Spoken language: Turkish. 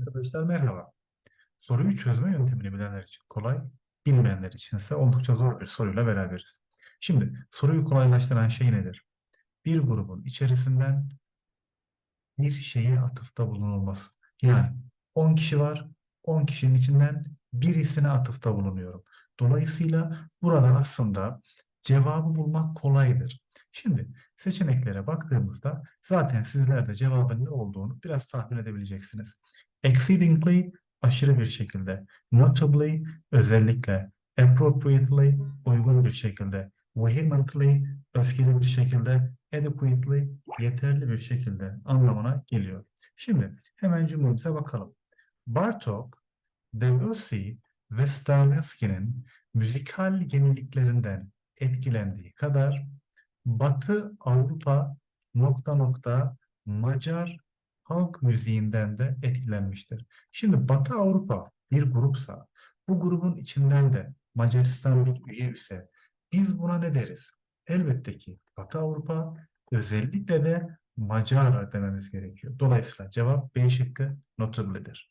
Arkadaşlar merhaba. Soruyu çözme yöntemini bilenler için kolay, bilmeyenler için ise oldukça zor bir soruyla beraberiz. Şimdi soruyu kolaylaştıran şey nedir? Bir grubun içerisinden bir şeye atıfta bulunulması. Yani 10 kişi var, 10 kişinin içinden birisine atıfta bulunuyorum. Dolayısıyla burada aslında cevabı bulmak kolaydır. Şimdi seçeneklere baktığımızda zaten sizler de cevabın ne olduğunu biraz tahmin edebileceksiniz. Exceedingly aşırı bir şekilde, notably özellikle, appropriately uygun bir şekilde, vehemently öfkeli bir şekilde, adequately yeterli bir şekilde anlamına geliyor. Şimdi hemen cümlemize bakalım. Bartok, Debussy ve Stravinsky'nin müzikal yeniliklerinden etkilendiği kadar Batı Avrupa nokta nokta Macar halk müziğinden de etkilenmiştir. Şimdi Batı Avrupa bir grupsa, bu grubun içinden de Macaristan bir üye ise biz buna ne deriz? Elbette ki Batı Avrupa özellikle de Macar dememiz gerekiyor. Dolayısıyla cevap B şıkkı notably'dir.